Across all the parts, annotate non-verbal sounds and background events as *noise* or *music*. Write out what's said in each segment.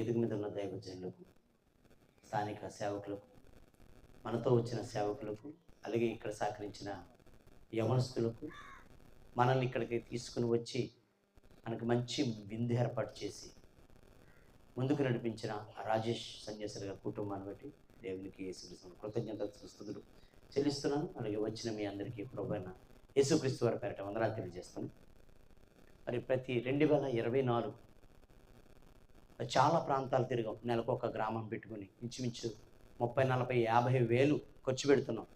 వేదిక మీద ఉన్న దైవజనులకు స్థానిక సేవకులకు మనతో వచ్చిన సేవకులకు అలాగే ఇక్కడ సహకరించిన యవనస్తులకు మనల్ని ఇక్కడికి తీసుకుని వచ్చి మనకు మంచి విందు ఏర్పాటు చేసి ముందుకు నడిపించిన రాజేష్ సన్యాసులు గారి కుటుంబాన్ని బట్టి దేవునికి యేసుక్రీస్తు కృతజ్ఞత స్థుతులు చెల్లిస్తున్నాను. అలాగే వచ్చిన మీ అందరికీ ప్రభుత్వ యేసుక్రీస్తు వారి పేరట వందనాలు తెలియజేస్తాను మరి ప్రతి రెండు వేల ఇరవై నాలుగు చాలా ప్రాంతాలు తిరిగాం. నెలకు ఒక గ్రామం పెట్టుకుని ఇంచుమించు ముప్పై నలభై యాభై వేలు ఖర్చు పెడుతున్నాం.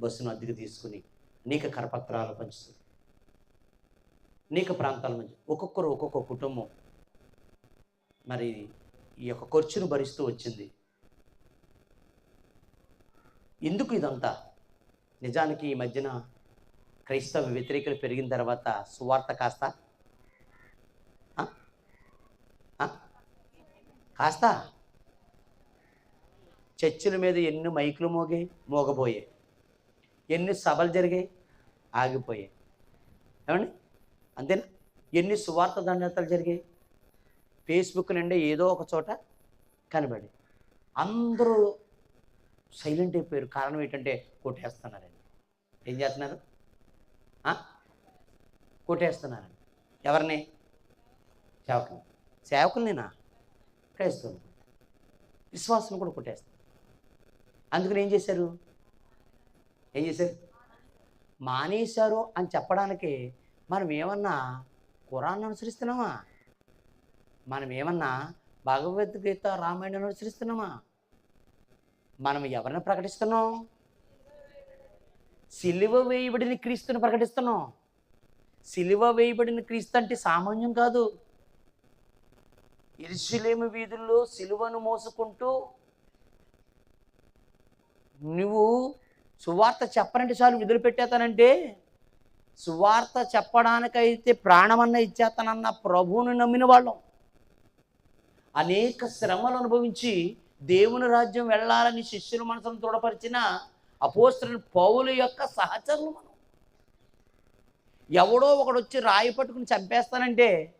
బస్సును అద్దెకు తీసుకుని అనేక కరపత్రాలు పంచుతుంది. అనేక ప్రాంతాల మధ్య ఒక్కొక్కరు ఒక్కొక్క కుటుంబం. మరి ఈ యొక్క ఖర్చును భరిస్తూ వచ్చింది. ఎందుకు ఇదంతా? నిజానికి ఈ మధ్యన క్రైస్తవ వ్యతిరేకలు పెరిగిన తర్వాత సువార్త కాస్త ఆ? ఆ? కాస్త. చర్చిల మీద ఎన్ని మైకులు మోగాయి మోగబోయాయి ఎన్ని సభలు జరిగాయి ఆగిపోయాయి ఏమండి? అంతేనా? ఎన్ని సువార్త దండతలు జరిగాయి ఫేస్బుక్ నుండి ఏదో ఒక చోట కనబడి. అందరూ సైలెంట్ అయిపోయారు. కారణం ఏంటంటే కొట్టేస్తున్నారండి. ఏం చేస్తున్నారు? కొట్టేస్తున్నారండి. ఎవరిని? సేవకుని సేవకులనేనా? క్రైస్తవులు విశ్వాసం కూడా కొట్టేస్తారు అందుకని ఏం చేశారు? ఏం చేశారు? మానేశారు అని చెప్పడానికి మనం ఏమన్నా కురాన్ని అనుసరిస్తున్నామా? మనం ఏమన్నా భగవద్గీత రామాయణం అనుసరిస్తున్నామా? మనం ఎవరిని ప్రకటిస్తున్నాం? సిలువ వేయబడిన క్రీస్తుని ప్రకటిస్తున్నాం. సిలువ వేయబడిన క్రీస్తు అంటే సామాన్యం కాదు. ఇరుషులేము వీధుల్లో సిలువను మోసుకుంటూ నువ్వు సువార్త చెప్పనంటే చాలు విధులు పెట్టేతానంటే సువార్త చెప్పడానికైతే ప్రాణమన్న ఇచ్చేస్తానన్న ప్రభువుని నమ్మిన వాళ్ళం. అనేక శ్రమలు అనుభవించి దేవుని రాజ్యం వెళ్ళాలని శిష్యుల మనసును దృఢపరిచిన అపోస్త్రుని పౌలు యొక్క సహచరులు మనం. ఎవడో ఒకడు వచ్చి రాయి పట్టుకుని చంపేస్తానంటే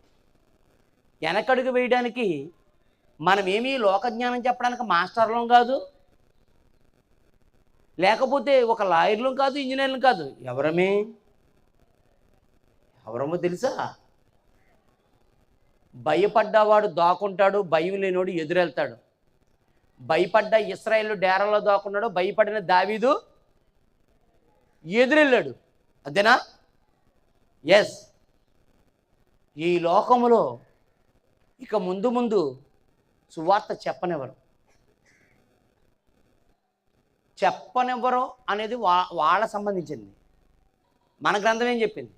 వెనకడుగు వేయడానికి మనమేమీ లోకజ్ఞానం చెప్పడానికి మాస్టర్లం కాదు. లేకపోతే ఒక లాయర్లు కాదు ఇంజనీర్లు కాదు. ఎవరమే? ఎవరమో తెలుసా? భయపడ్డవాడు దాక్కుంటాడు భయం లేనివాడు ఎదురెళ్తాడు. భయపడ్డ ఇస్రాయేల్ డేరాలో దాక్కున్నాడు భయపడిన దావీదు ఎదురెళ్ళాడు. అదేనా? ఎస్ ఈ లోకములో ఇక ముందు ముందు సువార్త చెప్పనివ్వరు. చెప్పనివ్వరు అనేది వా వాళ్ళ సంబంధించింది. మన గ్రంథం ఏం చెప్పింది?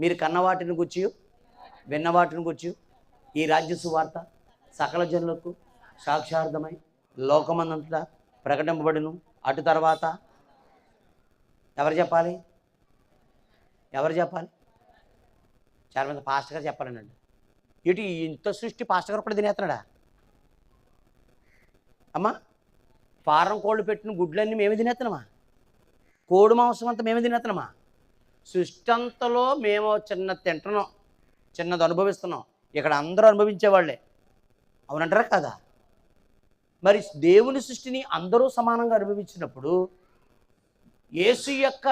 మీరు కన్న వాటిని గుర్చి విన్న వాటిని గుర్చి ఈ రాజ్య సువార్త సకల జనులకు సాక్షార్థమై లోకమందంతటా ప్రకటింపబడును. అటు తర్వాత ఎవరు చెప్పాలి? ఎవరు చెప్పాలి? చాలా మంది పాస్టర్ గారు చెప్పాలన్నాడు. ఇటు ఇంత సృష్టి పాస్టర్ గారు కూడా తినేస్తున్నాడా? అమ్మా ఫారం కోళ్ళు పెట్టిన గుడ్లన్నీ మేమే తినేస్తున్నామా? కోడి మాంసం అంతా మేమే తినేస్తున్నామా? సృష్టి అంతలో మేము చిన్న తింటున్నాం చిన్నది అనుభవిస్తున్నాం. ఇక్కడ అందరూ అనుభవించేవాళ్ళే అవునంటారా కదా? మరి దేవుని సృష్టిని అందరూ సమానంగా అనుభవించినప్పుడు యేసు యొక్క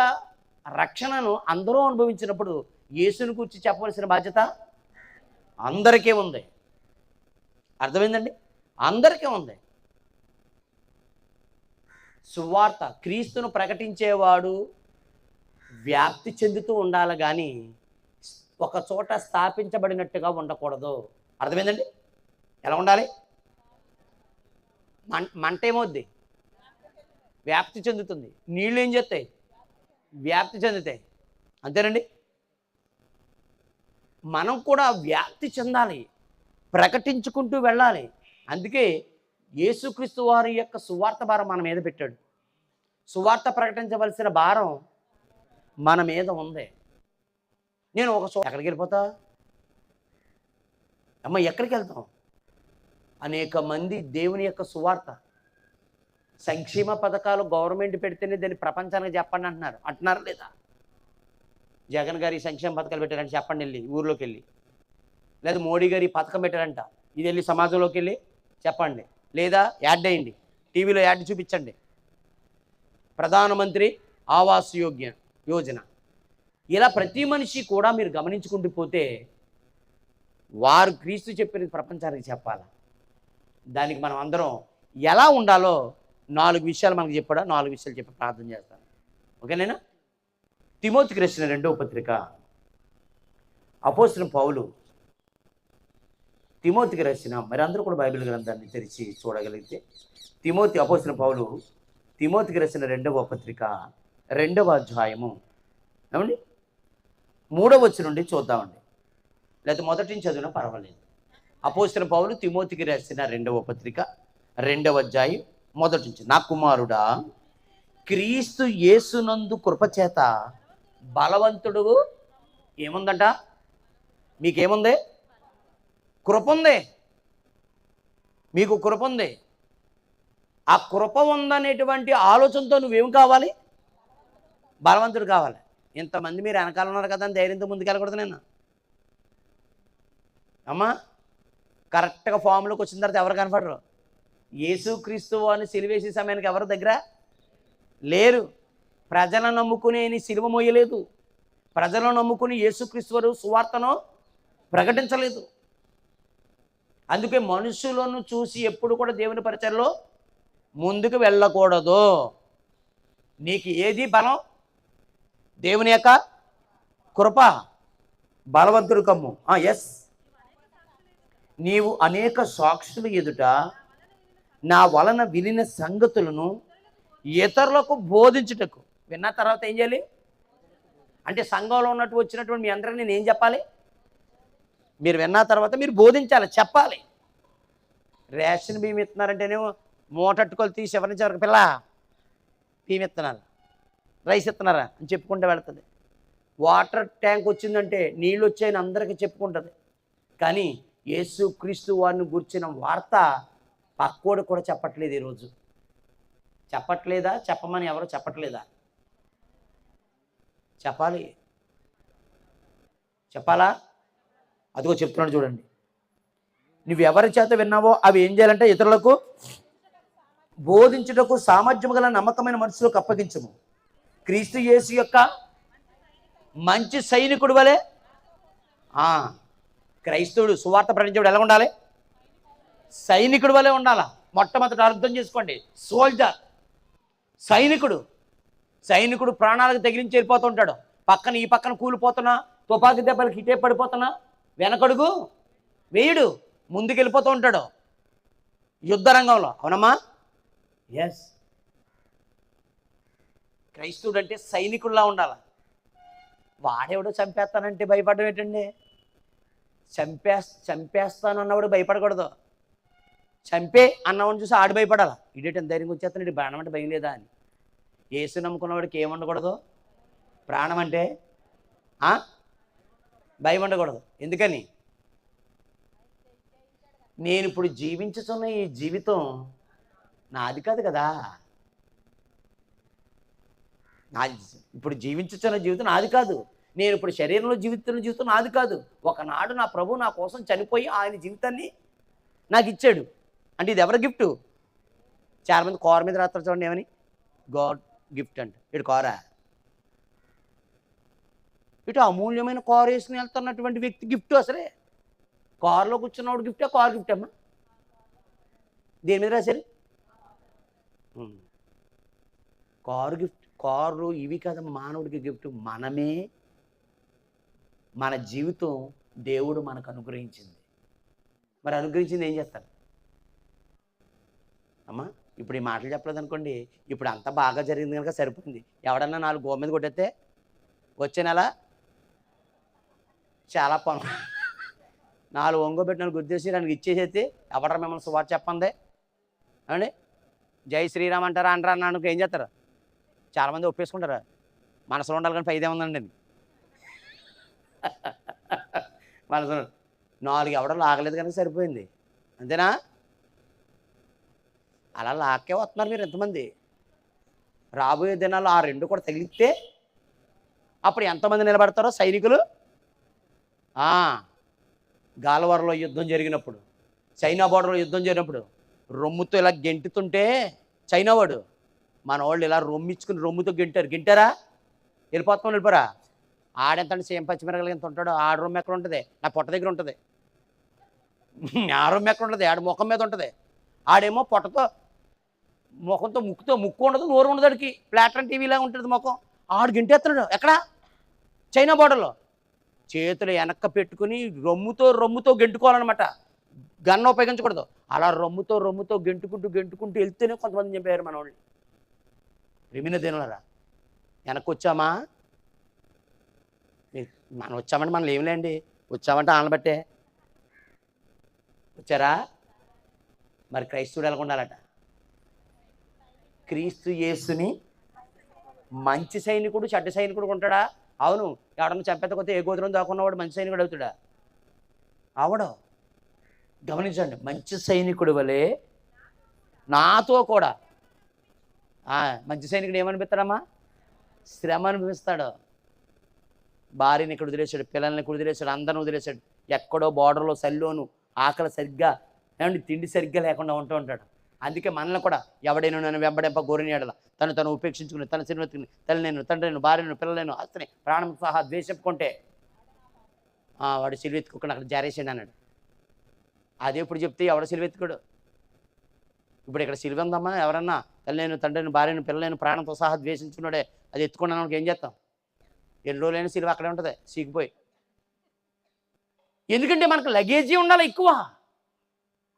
రక్షణను అందరూ అనుభవించినప్పుడు యేసుని గురించి చెప్పవలసిన బాధ్యత అందరికీ ఉంది. అర్థమైందండి? అందరికీ ఉంది. సువార్త క్రీస్తును ప్రకటించేవాడు వ్యాప్తి చెందుతూ ఉండాలి కానీ ఒక చోట స్థాపించబడినట్టుగా ఉండకూడదు. అర్థమైందండి? ఎలా ఉండాలి? మం మంట ఏమవుద్ది? వ్యాప్తి చెందుతుంది. నీళ్ళు ఏం చేస్తాయి? వ్యాప్తి చెందుతాయి. అంతేనండి? మనం కూడా వ్యాప్తి చెందాలి ప్రకటించుకుంటూ వెళ్ళాలి. అందుకే యేసుక్రీస్తు వారి యొక్క సువార్త భారం మన మీద పెట్టాడు. సువార్త ప్రకటించవలసిన భారం మన మీద ఉంది. నేను ఒక చోట ఎక్కడికి వెళ్ళిపోతా? అమ్మ ఎక్కడికి వెళ్తాం? అనేక మంది దేవుని యొక్క సువార్త సంక్షేమ పథకాలు గవర్నమెంట్ పెడితేనే దాన్ని ప్రపంచానికి చెప్పండి అంటున్నారు. అంటున్నారు లేదా? జగన్ గారి సంక్షేమ పథకాలు పెట్టారని చెప్పండి వెళ్ళి ఊర్లోకి వెళ్ళి. లేదా మోడీ గారి పథకం పెట్టారంట ఇది వెళ్ళి సమాజంలోకి వెళ్ళి చెప్పండి. లేదా యాడ్ అయ్యండి టీవీలో యాడ్ చూపించండి. ప్రధానమంత్రి ఆవాస్ యోగ్య యోజన. ఇలా ప్రతి మనిషి కూడా మీరు గమనించుకుంటూ పోతే వారు క్రీస్తు చెప్పిన ప్రపంచానికి చెప్పాలి? దానికి మనం అందరం ఎలా ఉండాలో నాలుగు విషయాలు మనకు చెప్పాడా? నాలుగు విషయాలు చెప్పి ప్రార్థన చేస్తాను. ఓకేనేనా? తిమోతికి రాసిన రెండవ పత్రిక. అపోసిన పౌలు తిమోతికి రాసిన మరి అందరూ కూడా బైబిల్ గ్రంథాన్ని తెరిచి చూడగలిగితే తిమోతి అపోసిన పౌలు తిమోతికి రాసిన రెండవ పత్రిక రెండవ అధ్యాయము. ఏమండి? మూడవ వచ్చి నుండి చూద్దామండి. లేకపోతే మొదటి నుంచి చదివినా పర్వాలేదు. అపోసిన పౌలు తిమోతికి రాసిన రెండవ పత్రిక రెండవ అధ్యాయం మొదటి నుంచి. నా కుమారుడా క్రీస్తు యేసునందు కృపచేత బలవంతుడు ఏముందంట? మీకేముంది? కృప ఉంది మీకు కృప ఉంది ఆ కృప ఉందనేటువంటి ఆలోచనతో నువ్వేం కావాలి? బలవంతుడు కావాలి. ఇంతమంది మీరు వెనకాల ఉన్నారు కదా అని ధైర్యంతో ముందుకెళ్ళకూడదు నేను. అమ్మా కరెక్ట్గా ఫామ్లోకి వచ్చిన తర్వాత ఎవరు కనపడరు? యేసుక్రీస్తు అని సిలివేసే సమయానికి ఎవరి దగ్గర? లేరు. ప్రజలను నమ్ముకుని నీ సిలువ మోయలేదు. ప్రజలను నమ్ముకుని యేసుక్రీశ్వరు సువార్తను ప్రకటించలేదు. అందుకే మనుషులను చూసి ఎప్పుడు కూడా దేవుని పరిచయంలో ముందుకు వెళ్ళకూడదు. నీకు ఏది బలం? దేవుని యొక్క కృప బలవంతుడు కమ్ము. ఎస్ నీవు అనేక సాక్షుల ఎదుట నా వలన వినిన సంగతులను ఇతరులకు బోధించుటకు విన్న తర్వాత ఏం చేయాలి? అంటే సంఘంలో ఉన్నట్టు వచ్చినటువంటి మీ అందరికీ నేను ఏం చెప్పాలి? మీరు విన్న తర్వాత మీరు బోధించాలి చెప్పాలి. రేషన్ బియ్యం ఇస్తున్నారంటేనేమో మూటట్టుకొని తీసి ఎవరి నుంచి ఎవరికి పిల్ల? బియ్యం ఇస్తున్నారు. రైస్ ఇస్తున్నారా? అని చెప్పుకుంటూ వెళుతుంది. వాటర్ ట్యాంక్ వచ్చిందంటే నీళ్ళు వచ్చాయని అందరికీ చెప్పుకుంటుంది. కానీ యేసు క్రీస్తు వారిని గుర్చిన వార్త పక్కోడు కూడా చెప్పట్లేదు ఈరోజు. చెప్పట్లేదా? చెప్పమని ఎవరు చెప్పట్లేదా? చెప్పాలి. చెప్పాలా? అదిగో చెప్తున్నాడు చూడండి. నువ్వెవరి చేత విన్నావో అవి ఏం చేయాలంటే ఇతరులకు బోధించుటకు సామర్థ్యం గల నమ్మకమైన మనుషులకు అప్పగించము. క్రీస్తు యేసు యొక్క మంచి సైనికుడు వలె క్రైస్తవుడు సువార్త ప్రకటించేవాడు ఎలా ఉండాలి? సైనికుడు వలె ఉండాలా? మొట్టమొదటి అర్థం చేసుకోండి. సోల్జర్ సైనికుడు. సైనికుడు ప్రాణాలకు తగిలించి వెళ్ళిపోతుంటాడు పక్కన ఈ పక్కన కూలిపోతున్నా తుపాకీ దెబ్బలకి ఇటే పడిపోతున్నా వెనకడుగు వేయుడు ముందుకు వెళ్ళిపోతూ ఉంటాడు. యుద్ధ రంగంలో అవునమ్మా? ఎస్ క్రైస్తవుడు అంటే సైనికుల్లా ఉండాలి? వాడెవడో చంపేస్తానంటే భయపడడం ఏంటండి? చంపే చంపేస్తాను అన్నవాడు భయపడకూడదు. చంపే అన్నవాడిని చూసి ఆడు భయపడాలి? ఇడేటం ధైర్యం వచ్చేస్తాను ఇటు ప్రాణం అంటే భయం లేదా అని. ఏసు నమ్ముకున్నవాడికి ఏముండకూడదు ప్రాణం అంటే భయం ఉండకూడదు. ఎందుకని? నేను ఇప్పుడు జీవించుతున్న ఈ జీవితం నాది కాదు కదా. నాది ఇప్పుడు జీవించుతున్న జీవితం నాది కాదు. నేను ఇప్పుడు శరీరంలో జీవిస్తున్న జీవితం నాది కాదు. ఒకనాడు నా ప్రభు నా కోసం చనిపోయి ఆయన జీవితాన్ని నాకు ఇచ్చాడు. అంటే ఇది ఎవరి గిఫ్ట్? చాలామంది కోర మీద రాస్తారు చూడండి ఏమని? గాడ్ గిఫ్ట్ అంట. ఇటు కారా? ఇటు అమూల్యమైన కారు వేసుకుని వెళ్తున్నటువంటి వ్యక్తి గిఫ్ట్ అసలే. కారులో కూర్చున్నవాడు గిఫ్టే కారు గిఫ్ట్ అమ్మా. దేని మీద రాశారు? కారు గిఫ్ట్ కారు ఇవి కదా మానవుడికి గిఫ్ట్. మనమే మన జీవితం దేవుడు మనకు అనుగ్రహించింది. మరి అనుగ్రహించింది ఏం చేస్తారు? అమ్మా ఇప్పుడు ఈ మాటలు చెప్పలేదు అనుకోండి ఇప్పుడు అంతా బాగా జరిగింది కనుక సరిపోయింది ఎవడన్నా నాలుగు గో మీద కొట్టేస్తే వచ్చే నెల చాలా పను నాలుగు ఒంగోబెట్టిన గుర్తేసి దానికి ఇచ్చేసేస్తే ఎవడరా మిమ్మల్ని సువార్ చెప్పండి అండి జై శ్రీరామ్ అంటారా అంటారా అన్నాను ఏం చేస్తారు? చాలామంది ఒప్పేసుకుంటారు. మనసులో ఉండాలి కానీ ఫైదే ఉందండి మనసులో నాలుగు ఎవడో లాగలేదు కనుక సరిపోయింది. అంతేనా? అలా లాక్కే వస్తున్నారు మీరు ఎంతమంది? రాబోయే దినాలు ఆ రెండు కూడా తగిలితే అప్పుడు ఎంతమంది నిలబడతారో సైనికులు? ఆ, గాలవరలో యుద్ధం జరిగినప్పుడు చైనా బోర్డర్లో యుద్ధం జరిగినప్పుడు రొమ్ముతో ఇలా గెంటుతుంటే చైనా వాడు మన వాళ్ళు ఇలా రొమ్మిచ్చుకుని రొమ్ముతో గెంటారు. గెంటారా? వెళ్ళిపోతాం వెళ్ళిపోరా? ఆడెంతండి సేమ్ పచ్చిమిరకలు ఎంత ఉంటాడో ఆడ రొమ్మ ఎక్కడ ఉంటుంది? నా పొట్ట దగ్గర ఉంటుంది. ఆ రొమ్మ ఎక్కడ ఉంటుంది? ఆడ ముఖం మీద ఉంటుంది. ఆడేమో పొట్టతో ముఖంతో ముక్కుతో ముక్కు ఉండదు నోరు ఉండదు అడికి ప్లాట్రన్ టీవీలా ఉంటుంది ముఖం. ఆడు గింటేస్తున్నాడు ఎక్కడ? చైనా బార్డర్లో. చేతులు వెనక్క పెట్టుకుని రొమ్ముతో రొమ్ముతో గెంటుకోవాలన్నమాట. గన్న ఉపయోగించకూడదు. అలా రొమ్ముతో రొమ్ముతో గెంటుకుంటూ గెంటుకుంటూ వెళ్తేనే కొంతమంది చెప్పారు మన వాళ్ళు రిమిన దేనులరా. వెనక్కి వచ్చామా మనం వచ్చామంటే మనం ఏమిలేండి వచ్చామంటే ఆనబట్టే వచ్చారా? మరి క్రైస్తవుడు ఎలాగ ఉండాలట క్రీస్తు యేసుని మంచి సైనికుడు చెడ్డ సైనికుడు ఉంటాడా? అవును. ఎవడన్నా చంపేతకొస్తే ఏ గోత్రం దాకున్నవాడు మంచి సైనికుడు అవుతాడా? అవడం గమనించండి మంచి సైనికుడు వలె నాతో కూడా. మంచి సైనికుడు ఏమనిపిస్తాడమ్మా? శ్రమ అనిపిస్తాడు భార్యని ఇక్కడ వదిలేశాడు పిల్లల్ని ఇక్కడ వదిలేశాడు అందరిని వదిలేశాడు. ఎక్కడో బార్డర్లో సల్లోను ఆకలి సరిగ్గా ఏమండి తిండి సరిగ్గా లేకుండా ఉంటూ ఉంటాడు. అందుకే మనల్ని కూడా ఎవడైనా నన్ను వెంబడింప గోరినేడల తను తను ఉపేక్షించుకుని తన సిరివెత్తుకుని తల్లినేను తండ్రిని భార్యను పిల్లలను ఆస్తిని ప్రాణం సహా ద్వేషపుకుంటే వాడు సిలువెత్తుకుని అక్కడ జారేసాడు అన్నాడు. అదే ఇప్పుడు చెప్తే ఎవడ సిలువెత్తుకోడు ఇప్పుడు ఇక్కడ సిలువందమ్మా ఎవరన్నా తల్లిని తండ్రిని భార్యను పిల్లలను ప్రాణంతో సహా ద్వేషించుకున్నాడే అది ఎత్తుకున్నాను ఏం చేస్తాం? ఎన్ని రోజులైనా సిలువ అక్కడే ఉంటుంది సీకిపోయి. ఎందుకంటే మనకు లగేజీ ఉండాలి ఎక్కువ?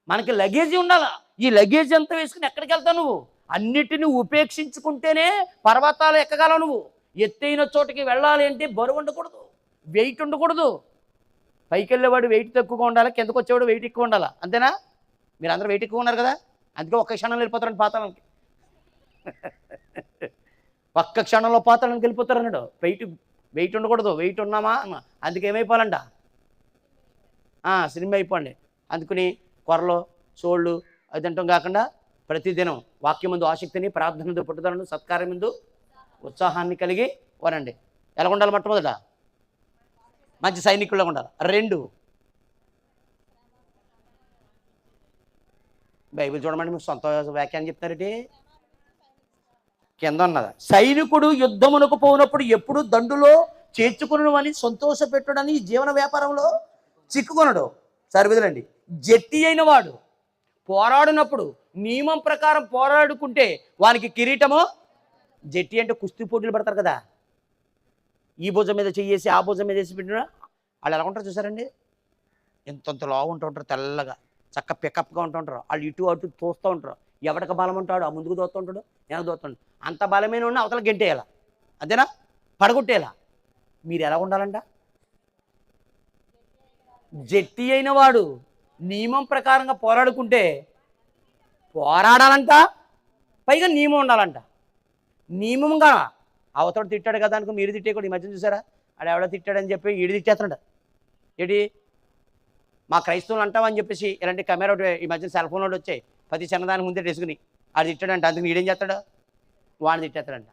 మనకి లగేజీ ఉండాలా? ఈ లగేజ్ అంతా వేసుకుని ఎక్కడికి వెళ్తావు నువ్వు? అన్నిటిని ఉపేక్షించుకుంటేనే పర్వతాలు ఎక్కగలవు నువ్వు. ఎత్తైన చోటుకి వెళ్ళాలి అంటే బరువు ఉండకూడదు వెయిట్ ఉండకూడదు. పైకి వెళ్ళేవాడు వెయిట్ తక్కువగా ఉండాలి? కిందకు వచ్చేవాడు వెయిట్ ఎక్కువ ఉండాలి? అంతేనా? మీరు అందరూ వెయిట్ ఎక్కువ ఉన్నారు కదా? అందుకే ఒక్క క్షణంలో వెళ్ళిపోతారండి పాతాళానికి. *laughs* ఒక్క క్షణంలో పాతాళానికి వెళ్ళిపోతారు అన్నాడు. వెయిట్ వెయిట్ ఉండకూడదు. వెయిట్ ఉన్నామా? అందుకే ఏమైపోవాలంట? ఆ, సినిమా అయిపోండి. అందుకుని కొరలు చోళ్ళు అది కాకుండా ప్రతిదినం వాక్యం ముందు ఆసక్తిని ప్రార్థన ముందు పట్టుదలను సత్కారం ముందు ఉత్సాహాన్ని కలిగి వరండి. ఎలా ఉండాలి మొట్టమొదట? మంచి సైనికుల్లో ఉండాలి. రెండు. బైబిల్ చూడమండి మీకు సొంత వ్యాఖ్యానం చెప్తారండి కింద ఉన్నది. సైనికుడు యుద్ధమునకు పోనప్పుడు ఎప్పుడు దండులో చేర్చుకునని సంతోషపెట్టుడని ఈ జీవన వ్యాపారంలో చిక్కుకొనడు. సరివిధులండి జట్టి అయిన వాడు పోరాడినప్పుడు నియమం ప్రకారం పోరాడుకుంటే వానికి కిరీటము జట్టి అంటే కుస్తీ పోటీలు పడతారు కదా. ఈ భుజం మీద చెయ్యేసి ఆ భుజం మీద వేసి పెట్టిన వాళ్ళు ఎలా ఉంటారు చూసారండి? ఎంతంత లావు ఉంటూ ఉంటారు తెల్లగా చక్క పికప్గా ఉంటూ ఉంటారు. వాళ్ళు ఇటు అటు తోస్తూ ఉంటారు. ఎవడికి బలం ఉంటాడు ఆ ముందుకు దోస్తూ ఉంటాడు నేను దోస్తుంటాడు అంత బలమైన ఉన్న అవతల గెంటేయాల? అంతేనా? పడగొట్టేలా మీరు ఎలా ఉండాలంట? జట్టి అయిన వాడు నియమం ప్రకారంగా పోరాడుకుంటే పోరాడాలంట పైగా నియమం ఉండాలంట. నియమంగా అవతడు తిట్టాడు కదా అనుకో మీరు తిట్టే కూడా ఈ మధ్యన చూసారా? ఆడ ఎవడో తిట్టాడని చెప్పి ఈడు తిట్టేస్తున్నాడు ఏంటి? మా క్రైస్తవులు అంటామని చెప్పేసి ఇలాంటి కెమెరా ఒకటి ఈ మధ్యన సెల్ ఫోన్ ఒకటి వచ్చాయి. ప్రతి చిన్నదాని ముందే వేసుకుని ఆడు తిట్టాడంట అందుకు ఈడేం చేస్తాడు? వాడిని తిట్టేస్తాడంట.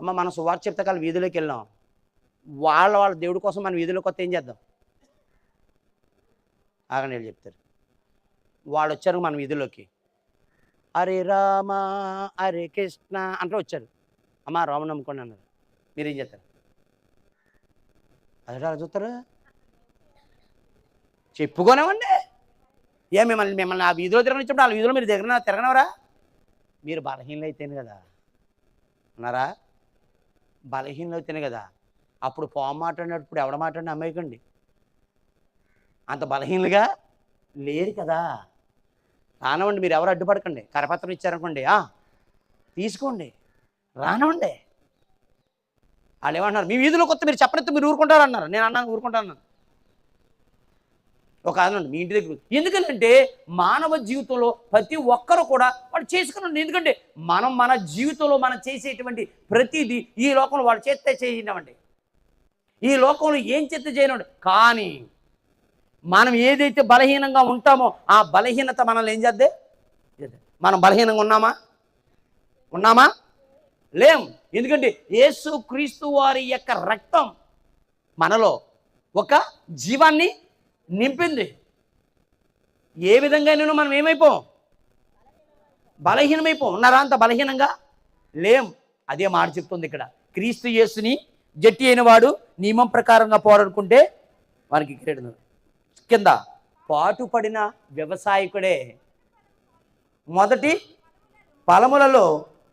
అమ్మ మనం సువార్త చెప్తే వీధిలోకి వెళ్ళాం వాళ్ళ వాళ్ళ దేవుడి కోసం మనం వీధిలోకి వస్తే ఏం చేద్దాం? ఆగండి వెళ్ళి చెప్తారు. వాళ్ళు వచ్చారు మన వీధిలోకి అరే రామ అరే కృష్ణ అంటూ వచ్చారు. అమ్మ రామ నమ్ముకోండి అన్నారు. మీరేం చేస్తారు? అదే అలా చూస్తారు చెప్పుకోనివ్వండి. ఏ మిమ్మల్ని మిమ్మల్ని ఆ వీధిలో తిరగనిచ్చినప్పుడు వాళ్ళ వీధిలో మీరు దగ్గర తిరగనవరా మీరు బలహీనలు అయితేనే కదా. అన్నారా? బలహీనలు అయితేనే కదా. అప్పుడు పాము మాట్లాడినప్పుడు ఎవడ మాట్లాడిన అమ్మాయికండి అంత బలహీనలుగా లేరు కదా. రానవండి మీరు ఎవరు అడ్డుపడకండి. కరపత్రం ఇచ్చారనుకోండి తీసుకోండి. రానవండి వాళ్ళు ఏమంటున్నారు మీ వీధిలో కొత్త మీరు చెప్పనైతే మీరు ఊరుకుంటారు అన్నారు నేను అన్నాను ఊరుకుంటాను ఒక అదనండి మీ ఇంటి దగ్గర ఎందుకంటే మానవ జీవితంలో ప్రతి ఒక్కరు కూడా వాడు చేసుకున్నాడు ఎందుకంటే మనం మన జీవితంలో మనం చేసేటువంటి ప్రతిదీ ఈ లోకంలో వాడు చేస్తే చేయనివ్వండి ఈ లోకంలో ఏం చేస్తే చేయను కానీ మనం ఏదైతే బలహీనంగా ఉంటామో ఆ బలహీనత మనల్ని ఏం చేద్దే? మనం బలహీనంగా ఉన్నామా? ఉన్నామా? లేం. ఎందుకంటే యేసు క్రీస్తు వారి యొక్క రక్తం మనలో ఒక జీవాన్ని నింపింది. ఏ విధంగానూ మనం ఏమైపోం? బలహీనమైపోం. ఉన్నారా అంత బలహీనంగా? లేం. అదే మాట చెప్తుంది ఇక్కడ. క్రీస్తు యేసుని జట్టి అయిన వాడు నియమం ప్రకారంగా పోరాడుకుంటే వారికి క్రీడను కింద. పాటుపడిన వ్యవసాయకుడే మొదటి ఫలములలో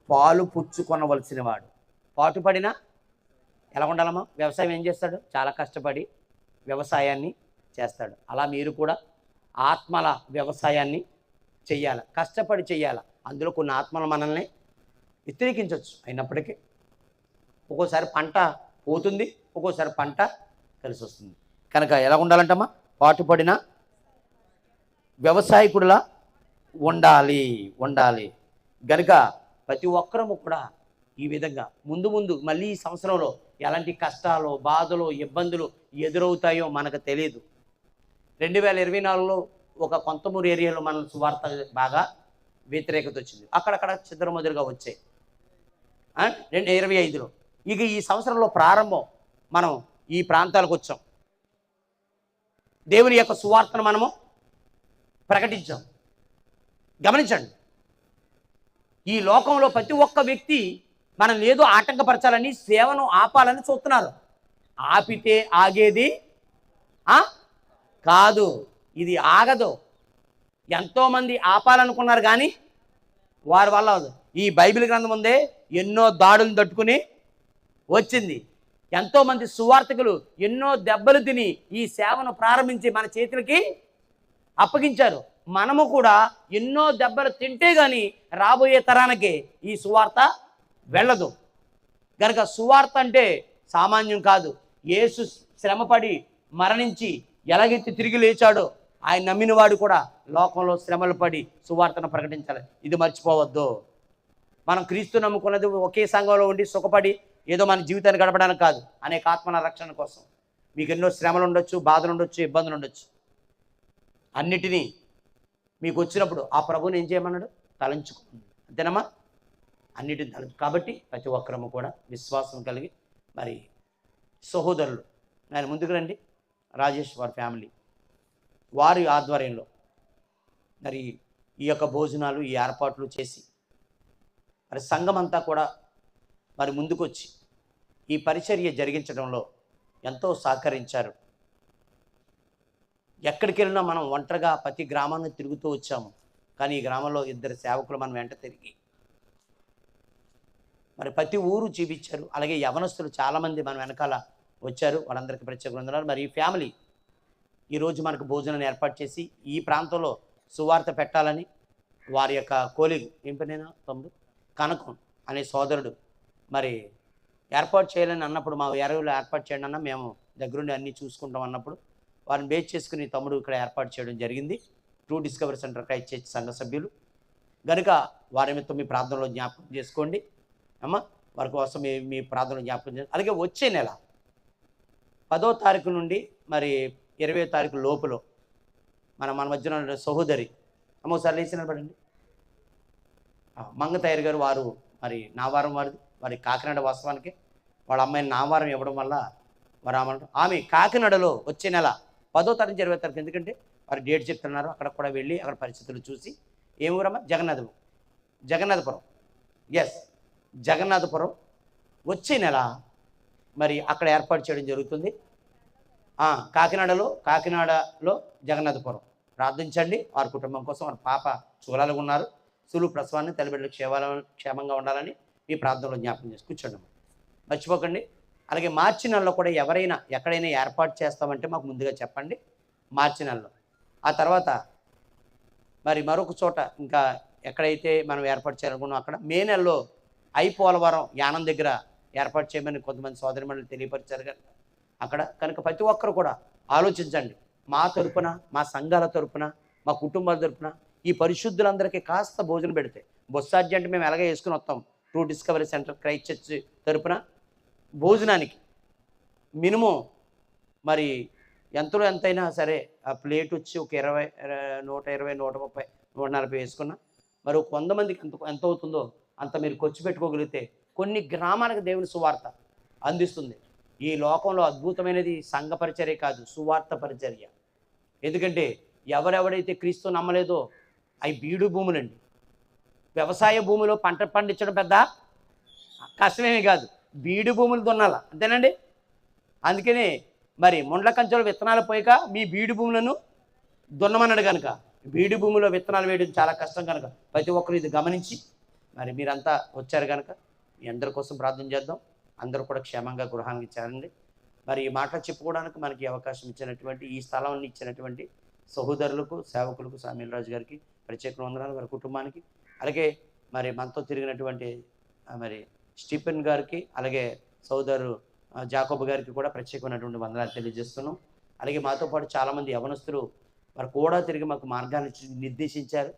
పాలు పుచ్చుకొనవలసిన వాడు పాటుపడిన ఎలా ఉండాలమ్మా? వ్యవసాయం ఏం చేస్తాడు? చాలా కష్టపడి వ్యవసాయాన్ని చేస్తాడు. అలా మీరు కూడా ఆత్మల వ్యవసాయాన్ని చెయ్యాలి కష్టపడి చెయ్యాలి. అందులో కొన్ని ఆత్మలు మనల్ని వ్యతిరేకించవచ్చు అయినప్పటికీ ఒక్కోసారి పంట పోతుంది ఒక్కోసారి పంట కలిసి వస్తుంది కనుక ఎలా ఉండాలంటమ్మా? పాటుపడిన వ్యవసాయకుడులా ఉండాలి ఉండాలి. గనుక ప్రతి ఒక్కరము కూడా ఈ విధంగా ముందు ముందు మళ్ళీ ఈ సంవత్సరంలో ఎలాంటి కష్టాలు బాధలు ఇబ్బందులు ఎదురవుతాయో మనకు తెలియదు రెండు వేల ఇరవై నాలుగులో ఒక కొంతమూరు ఏరియాలో మన సువార్త బాగా వ్యతిరేకత వచ్చింది. అక్కడక్కడ చిద్రమదురుగా వచ్చాయి. రెండు ఇరవై ఐదులో. ఇక ఈ సంవత్సరంలో ప్రారంభం మనం ఈ ప్రాంతాలకు వచ్చాం. దేవుని యొక్క సువార్తను మనము ప్రకటించాం. గమనించండి. ఈ లోకంలో ప్రతి ఒక్క వ్యక్తి మనం ఏదో ఆటంకపరచాలని సేవను ఆపాలని చూస్తున్నారు. ఆపితే ఆగేది కాదు. ఇది ఆగదు. ఎంతోమంది ఆపాలనుకున్నారు కానీ వారి వల్ల ఈ బైబిల్ గ్రంథం ఉందే ఎన్నో దాడులు తట్టుకుని వచ్చింది. ఎంతోమంది సువార్థకులు ఎన్నో దెబ్బలు తిని ఈ సేవను ప్రారంభించి మన చేతులకి అప్పగించారు. మనము కూడా ఎన్నో దెబ్బలు తింటే గాని రాబోయే తరానికి ఈ సువార్త వెళ్ళదు. గనక సువార్త అంటే సామాన్యం కాదు. యేసు శ్రమపడి మరణించి ఎలాగైతే తిరిగి లేచాడో ఆయన నమ్మినవాడు కూడా లోకంలో శ్రమలు పడి సువార్తను ప్రకటించాలి. ఇది మర్చిపోవద్దు. మనం క్రీస్తు నమ్ముకున్నది ఒకే సంఘంలో ఉండి సుఖపడి ఏదో మన జీవితాన్ని గడపడానికి కాదు అనేక ఆత్మల రక్షణ కోసం. మీకు ఎన్నో శ్రమలు ఉండొచ్చు బాధలు ఉండొచ్చు ఇబ్బందులు ఉండొచ్చు. అన్నిటినీ మీకు వచ్చినప్పుడు ఆ ప్రభుని ఏం చేయమన్నాడు? తలంచుకోండి అంతేనమ్మా? అన్నిటిని తలంచు. కాబట్టి ప్రతి ఒక్కరము కూడా విశ్వాసం కలిగి మరి సహోదరులు ఆయన ముందుకు రండి. రాజేష్ వారి ఫ్యామిలీ వారి ఆధ్వర్యంలో మరి ఈ యొక్క భోజనాలు ఈ ఏర్పాట్లు చేసి మరి సంఘం అంతా కూడా మరి ముందుకొచ్చి ఈ పరిచర్య జరిగించడంలో ఎంతో సహకరించారు. ఎక్కడికి వెళ్ళినా మనం ఒంటరిగా ప్రతి గ్రామాన్ని తిరుగుతూ వచ్చాము. కానీ ఈ గ్రామంలో ఇద్దరు సేవకులు మనం వెంట తిరిగి మరి ప్రతి ఊరు చూపించారు. అలాగే యవనస్తులు చాలామంది మన వెనకాల వచ్చారు. వాళ్ళందరికీ ప్రత్యేక వందనాలు. మరి ఈ ఫ్యామిలీ ఈరోజు మనకు భోజనాన్ని ఏర్పాటు చేసి ఈ ప్రాంతంలో సువార్త పెట్టాలని వారి యొక్క కోలిగ్ ఏం పనేనా తమ్ముడు? కనకం అనే సోదరుడు మరి ఏర్పాటు చేయాలని అన్నప్పుడు మా ఎరువులు ఏర్పాటు చేయండి అన్న మేము దగ్గరుండి అన్నీ చూసుకుంటాం అన్నప్పుడు వారిని బేస్ చేసుకుని తమ్ముడు ఇక్కడ ఏర్పాటు చేయడం జరిగింది. True discovery centre Christ church సంఘ సభ్యులు. గనుక వారి మీద మీ ప్రార్థనలో జ్ఞాపకం చేసుకోండి. అమ్మ వారి కోసం మీ మీ ప్రార్థనలో జ్ఞాపకం చేసుకోండి అలాగే వచ్చే నెల పదో తారీఖు నుండి మరి ఇరవై తారీఖు లోపల మన మన మధ్యన సహోదరి అమ్మ ఒకసారి లేచి నిలబడండి. మంగతయ్యర్ గారు వారు మరి నా వారం వారిది. వారి కాకినాడ వాస్తవానికి వాళ్ళ అమ్మాయిని నామవారం ఇవ్వడం వల్ల వారు ఆమె ఆమె కాకినాడలో వచ్చే నెల పదో తారీఖు ఇరవై తారీఖు ఎందుకంటే వారు డేట్ చెప్తున్నారు. అక్కడ కూడా వెళ్ళి అక్కడ పరిస్థితులు చూసి ఏ ఊరమ్మ? జగన్నాథం జగన్నాథపురం. ఎస్ జగన్నాథపురం వచ్చే నెల మరి అక్కడ ఏర్పాటు చేయడం జరుగుతుంది. కాకినాడలో కాకినాడలో జగన్నాథపురం. ప్రార్థించండి. వారి కుటుంబం కోసం వారి పాప చూలాలుగా ఉన్నారు. సులువు ప్రసవాన్ని తల్లిబిడ్డలు క్షేమాల క్షేమంగా ఉండాలని మీ ప్రార్థనలో జ్ఞాపకం చేసి కూర్చోండి. మర్చిపోకండి. అలాగే మార్చి నెలలో కూడా ఎవరైనా ఎక్కడైనా ఏర్పాటు చేస్తామంటే మాకు ముందుగా చెప్పండి. మార్చి నెలలో. ఆ తర్వాత మరి మరొక చోట ఇంకా ఎక్కడైతే మనం ఏర్పాటు చేయాలనుకున్నాం అక్కడ మే నెలలో ఐపోలవరం యానం దగ్గర ఏర్పాటు చేయమని కొంతమంది సోదరిమణులు తెలియపరిచారు కనుక అక్కడ కనుక ప్రతి ఒక్కరు కూడా ఆలోచించండి. మా తరపున మా సంఘాల తరపున మా కుటుంబాల తరపున ఈ పరిశుద్ధులందరికీ కాస్త భోజనం పెడితే బొస్సార్జీ అంటే మేము ఎలాగ వేసుకుని వస్తాం? True discovery centre Christ church తరపున భోజనానికి మినిమం మరి ఎంతలో ఎంతైనా సరే ఆ ప్లేట్ వచ్చి ఒక ఇరవై నూట ఇరవై నూట ముప్పై నూట నలభై వేసుకున్నా మరి కొంతమందికి ఎంత ఎంత అవుతుందో అంత మీరు ఖర్చు పెట్టుకోగలిగితే కొన్ని గ్రామాలకు దేవుని సువార్త అందిస్తుంది. ఈ లోకంలో అద్భుతమైనది సంఘ పరిచర్య కాదు సువార్త పరిచర్య. ఎందుకంటే ఎవరెవడైతే క్రీస్తు నమ్మలేదో అవి బీడు భూములండి. వ్యవసాయ భూమిలో పంట పండించడం పెద్ద కష్టమేమీ కాదు. బీడు భూములు దున్నాల అంతేనండి? అందుకని మరి ముండ్ల కంచెలో విత్తనాలు పోయాక మీ బీడు భూములను దున్నమన్నాడు కనుక బీడు భూమిలో విత్తనాలు వేయడం చాలా కష్టం కనుక ప్రతి ఒక్కరు ఇది గమనించి మరి మీరంతా వచ్చారు కనుక మీ అందరి కోసం ప్రార్థన చేద్దాం. అందరూ కూడా క్షేమంగా గృహానికి చేరండి. మరి ఈ మాటలు చెప్పుకోవడానికి మనకి అవకాశం ఇచ్చినటువంటి ఈ స్థలాన్ని ఇచ్చినటువంటి సహోదరులకు సేవకులకు సామీల్ రాజు గారికి ప్రత్యేక వందనాలు. వారి కుటుంబానికి అలాగే మరి మనతో తిరిగినటువంటి మరి స్టీఫెన్ గారికి అలాగే సోదరు జాకోబ్ గారికి కూడా ప్రత్యేకమైనటువంటి వందనాలు తెలియజేస్తున్నాం. అలాగే మాతో పాటు చాలామంది యవనస్తులు వారు కూడా తిరిగి మాకు మార్గాన్ని నిర్దేశించారు.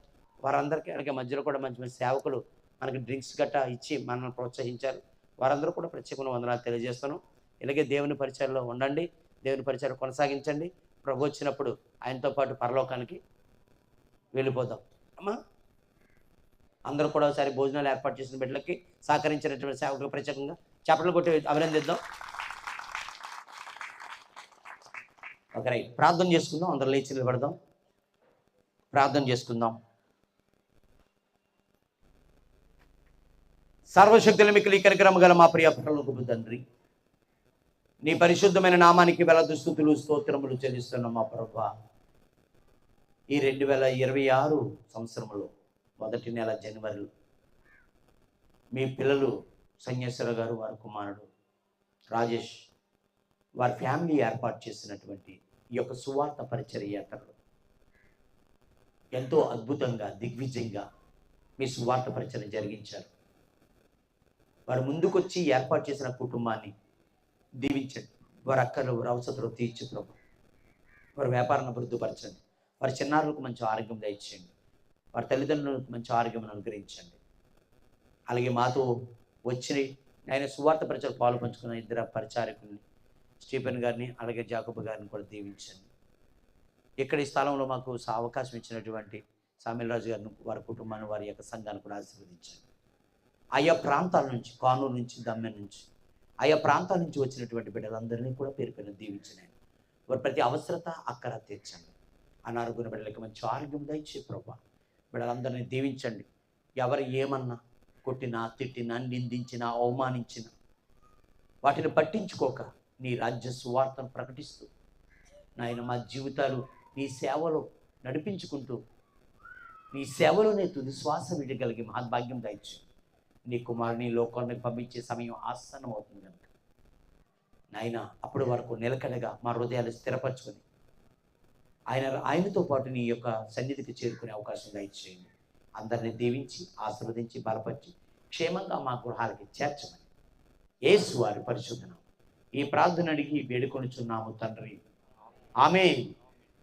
వారందరికీ అలాగే మధ్యలో కూడా మంచి మంచి సేవకులు మనకి డ్రింక్స్ గట్టా ఇచ్చి మనల్ని ప్రోత్సహించారు. వారందరూ కూడా ప్రత్యేకమైన వందనాలు తెలియజేస్తున్నాం. ఇలాగే దేవుని పరిచయంలో ఉండండి దేవుని పరిచయం కొనసాగించండి. ప్రభు వచ్చినప్పుడు ఆయనతో పాటు పరలోకానికి వెళ్ళిపోదాం. అమ్మా! అందరూ కూడా ఒకసారి భోజనాలు ఏర్పాటు చేసిన బిడ్డలకి సహకరించినటువంటి సేవకులకు ప్రత్యేకంగా చేపట్లు కొట్టి అభినందిద్దాం. ఒక రైట్. ప్రార్థన చేసుకుందాం అందరూ లేచి నిలబడదాం. ప్రార్థన చేసుకుందాం. సర్వశక్తుల మీకు ఈ గల మా ప్రియ పరలోకపు తండ్రి. నీ పరిశుద్ధమైన నామానికి వేల దుస్థుతులు స్తోత్రములు చెల్లిస్తున్న మా ప్రభా. ఈ రెండు వేల ఇరవై ఆరు సంవత్సరంలో మొదటి నెల జనవరిలో మీ పిల్లలు సంగేశ్వర గారు వారి కుమారుడు రాజేష్ వారి ఫ్యామిలీ ఏర్పాటు చేసినటువంటి ఈ యొక్క సువార్త పరిచయ యాత్రలో ఎంతో అద్భుతంగా దిగ్విజయంగా మీ సువార్త పరిచయం జరిగించారు. వారు ముందుకొచ్చి ఏర్పాటు చేసిన కుటుంబాన్ని దీవించండి. వారి అక్కలు వారి అవసరాలు తీర్చి ప్రభు వారి వ్యాపారాన్ని అభివృద్ధిపరచండి వారి చిన్నారులకు మంచి ఆరోగ్యం దయచేయండి. వారి తల్లిదండ్రులకు మంచి ఆరోగ్యం అనుగ్రహించండి. అలాగే మాతో వచ్చి ఆయన సువార్త ప్రచారం పాలు పంచుకున్న ఇద్దరు పరిచారకుల్ని స్టీఫెన్ గారిని అలాగే జాకబ్ గారిని కూడా దీవించండి. ఇక్కడ ఈ స్థలంలో మాకు స- అవకాశం ఇచ్చినటువంటి సామిల్ గారిని వారి కుటుంబాన్ని వారి యొక్క సంఘాన్ని కూడా ఆశీర్వదించండి. ఆయా ప్రాంతాల నుంచి కానూరు నుంచి దమ్మె నుంచి ఆయా ప్రాంతాల నుంచి వచ్చినటువంటి బిడ్డలందరినీ కూడా పేరు పేరు దీవించండి. వారి ప్రతి అవసరత అక్కడ తీర్చండి. అనారోగ్య బిడ్డలకి మంచి ఆరోగ్యం దయచే ప్రభావం బిడ్డలందరినీ దీవించండి. ఎవరు ఏమన్నా కొట్టినా తిట్టినా నిందించినా అవమానించినా వాటిని పట్టించుకోక నీ రాజ్య సువార్తను ప్రకటిస్తూ నాయన మా జీవితాలు నీ సేవలో నడిపించుకుంటూ నీ సేవలోనే తుది శ్వాస విడగలిగి మహద్భాగ్యం దాయించు. నీ కుమారుని లోకానికి పంపించే సమయం ఆసనం అవుతుంది కనుక. నాయన అప్పటి వరకు నిలకడగా మా హృదయాలు స్థిరపరచుకొని ఆయన ఆయనతో పాటు నీ యొక్క సన్నిధికి చేరుకునే అవకాశం దయచేయండి అందరిని దీవించి ఆశీర్వదించి బలపరిచి క్షేమంగా మా గృహాలకి చేర్చమని. ఏసు వారి పరిశుద్ధనం ఈ ప్రార్థన అడిగి వేడుకొనిచున్నాము తండ్రి. ఆమె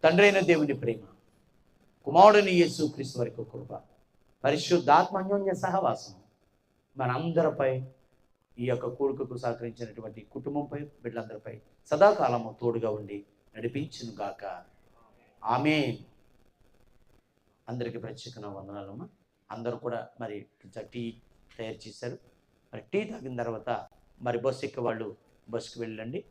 తండ్రి అయిన దేవుని ప్రేమ కుమారుడిని యేసు క్రీస్తు వరకు కృప పరిశుద్ధాత్మన్యోన్య సహవాసం మనందరిపై ఈ యొక్క కూడుకకు సహకరించినటువంటి కుటుంబంపై బిడ్డలందరిపై సదాకాలము తోడుగా ఉండి నడిపించును గాక. ఆమె అందరికీ ప్రత్యేకమైన వందనాలమ్మా. అందరూ కూడా మరి టీ తయారు చేశారు. మరి టీ తాగిన తర్వాత మరి బస్సు ఎక్కే వాళ్ళు బస్సుకి వెళ్ళండి.